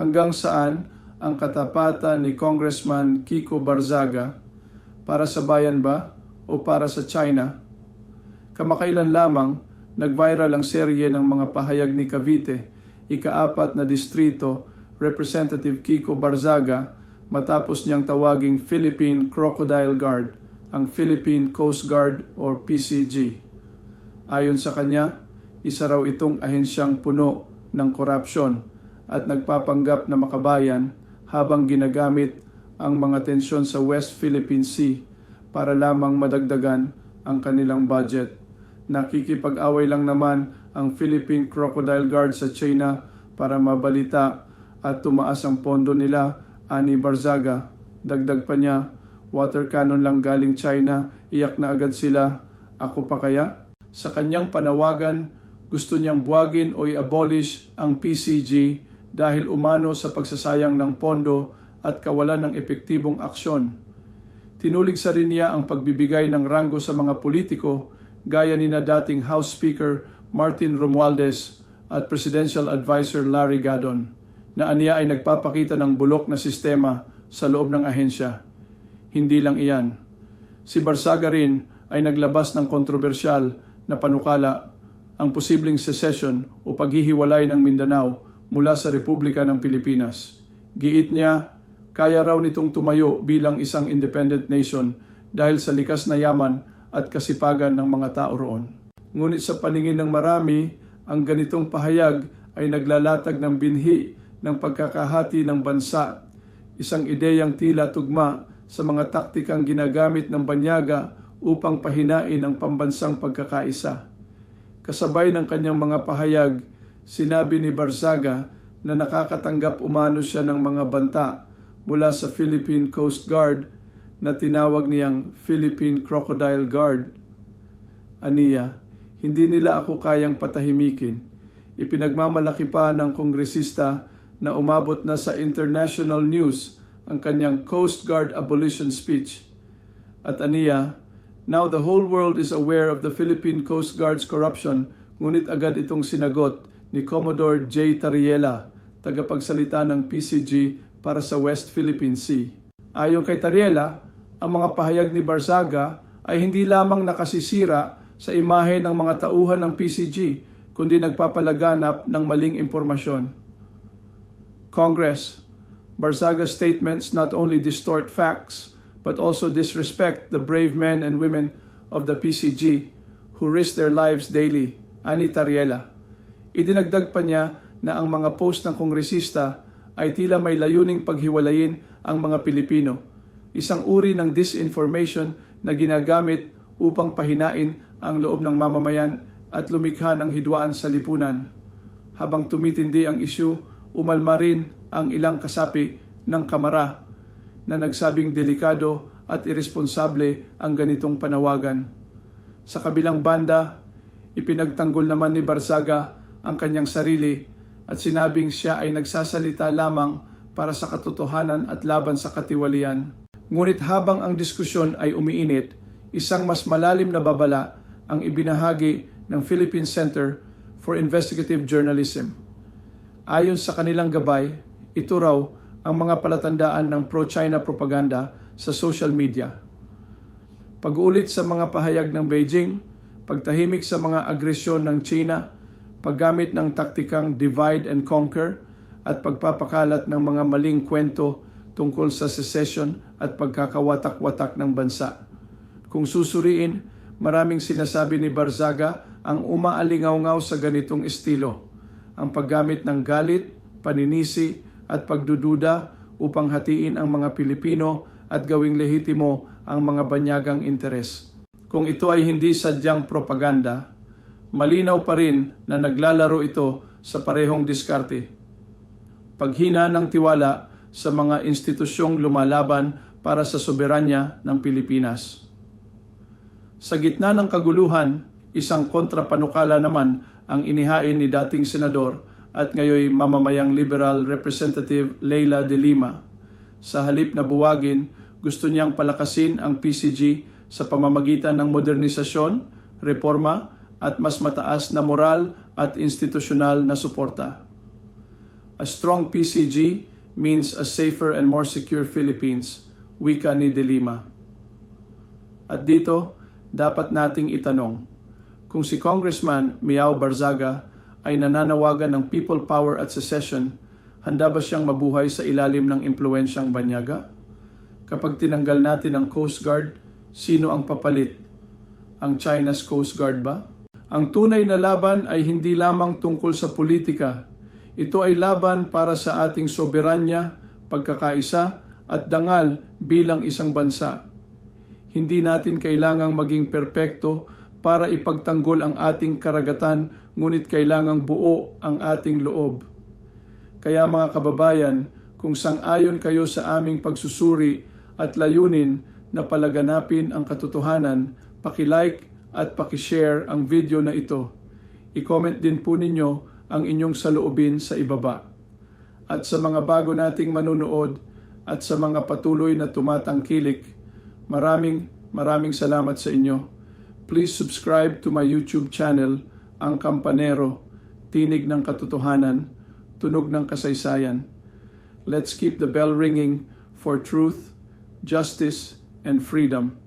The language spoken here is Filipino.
hanggang saan ang katapatan ni Congressman Kiko Barzaga para sa bayan ba o para sa China? Kamakailan lamang nag-viral ang serye ng mga pahayag ni Cavite, ikaapat na distrito, Representative Kiko Barzaga matapos niyang tawaging Philippine Crocodile Guard, ang Philippine Coast Guard or PCG. Ayon sa kanya, isa raw itong ahensyang puno ng korupsyon at nagpapanggap na makabayan habang ginagamit ang mga tensyon sa West Philippine Sea para lamang madagdagan ang kanilang budget. Nakikipag-away lang naman ang Philippine Crocodile Guard sa China para mabalita at tumaas ang pondo nila ani Barzaga. Dagdag pa niya, water cannon lang galing China, iyak na agad sila. Ako pa kaya? Sa kanyang panawagan, gusto niyang buwagin o i-abolish ang PCG dahil umano sa pagsasayang ng pondo at kawalan ng epektibong aksyon. Tinulig sa rin niya ang pagbibigay ng ranggo sa mga politiko gaya ni na dating House Speaker Martin Romualdez at Presidential Advisor Larry Gadon na aniya ay nagpapakita ng bulok na sistema sa loob ng ahensya. Hindi lang iyan. Si Barsaga rin ay naglabas ng kontrobersyal na panukala ang posibleng secession o paghihiwalay ng Mindanao mula sa Republika ng Pilipinas. Giit niya, kaya raw nitong tumayo bilang isang independent nation dahil sa likas na yaman at kasipagan ng mga tao roon. Ngunit sa paningin ng marami, ang ganitong pahayag ay naglalatag ng binhi ng pagkakahati ng bansa, isang ideyang tila tugma sa mga taktikang ginagamit ng banyaga upang pahinain ang pambansang pagkakaisa. Kasabay ng kanyang mga pahayag, sinabi ni Barzaga na nakakatanggap umano siya ng mga banta mula sa Philippine Coast Guard na tinawag niyang Philippine Crocodile Guard. Aniya, hindi nila ako kayang patahimikin. Ipinagmamalaki pa ng kongresista na umabot na sa international news ang kanyang Coast Guard abolition speech. At aniya, now the whole world is aware of the Philippine Coast Guard's corruption, ngunit agad itong sinagot ni Commodore J. Tariela, tagapagsalita ng PCG para sa West Philippine Sea. Ayon kay Tariela, ang mga pahayag ni Barzaga ay hindi lamang nakasisira sa imahe ng mga tauhan ng PCG, kundi nagpapalaganap ng maling impormasyon. Congress, Barzaga's statements not only distort facts, but also disrespect the brave men and women of the PCG who risk their lives daily, ani Tariela. Idinagdag pa niya na ang mga post ng kongresista ay tila may layuning paghiwalayin ang mga Pilipino, isang uri ng disinformation na ginagamit upang pahinain ang loob ng mamamayan at lumikha ng hidwaan sa lipunan. Habang tumitindi ang isyu, umalma rin ang ilang kasapi ng kamara na nagsabing delikado at irresponsable ang ganitong panawagan. Sa kabilang banda, ipinagtanggol naman ni Barzaga ang kanyang sarili at sinabing siya ay nagsasalita lamang para sa katotohanan at laban sa katiwalian. Ngunit habang ang diskusyon ay umiinit, isang mas malalim na babala ang ibinahagi ng Philippine Center for Investigative Journalism. Ayon sa kanilang gabay, ito raw ang mga palatandaan ng pro-China propaganda sa social media. Pag-ulit sa mga pahayag ng Beijing, pagtahimik sa mga agresyon ng China, paggamit ng taktikang divide and conquer, at pagpapakalat ng mga maling kwento tungkol sa secession at pagkakawatak-watak ng bansa. Kung susuriin, maraming sinasabi ni Barzaga ang umaalingaw-ngaw sa ganitong estilo ang paggamit ng galit, paninisi at pagdududa upang hatiin ang mga Pilipino at gawing lehitimo ang mga banyagang interes. Kung ito ay hindi sadyang propaganda, malinaw pa rin na naglalaro ito sa parehong diskarte. Paghina ng tiwala sa mga institusyong lumalaban para sa soberanya ng Pilipinas. Sa gitna ng kaguluhan, isang kontrapanukala naman ang inihain ni dating senador at ngayoy mamamayang liberal representative Leila de Lima. Sa halip na buwagin, gusto niyang palakasin ang PCG sa pamamagitan ng modernisasyon, reforma at mas mataas na moral at institusyonal na suporta. A strong PCG means a safer and more secure Philippines, wika ni De Lima. At dito, dapat nating itanong, kung si Congressman Miao Barzaga ay nananawagan ng people power at secession, handa ba siyang mabuhay sa ilalim ng impluensyang banyaga? Kapag tinanggal natin ang Coast Guard, sino ang papalit? Ang China's Coast Guard ba? Ang tunay na laban ay hindi lamang tungkol sa politika. Ito ay laban para sa ating soberanya, pagkakaisa at dangal bilang isang bansa. Hindi natin kailangang maging perpekto para ipagtanggol ang ating karagatan, ngunit kailangang buo ang ating loob. Kaya mga kababayan, kung sang-ayon kayo sa aming pagsusuri at layunin na palaganapin ang katotohanan, paki-like at paki-share ang video na ito. I-comment din po ninyo ang inyong saloobin sa ibaba. At sa mga bago nating manunood at sa mga patuloy na tumatangkilik, maraming maraming salamat sa inyo. Please subscribe to my YouTube channel, Ang Kampanero, Tinig ng Katotohanan, Tunog ng Kasaysayan. Let's keep the bell ringing for truth, justice, and freedom.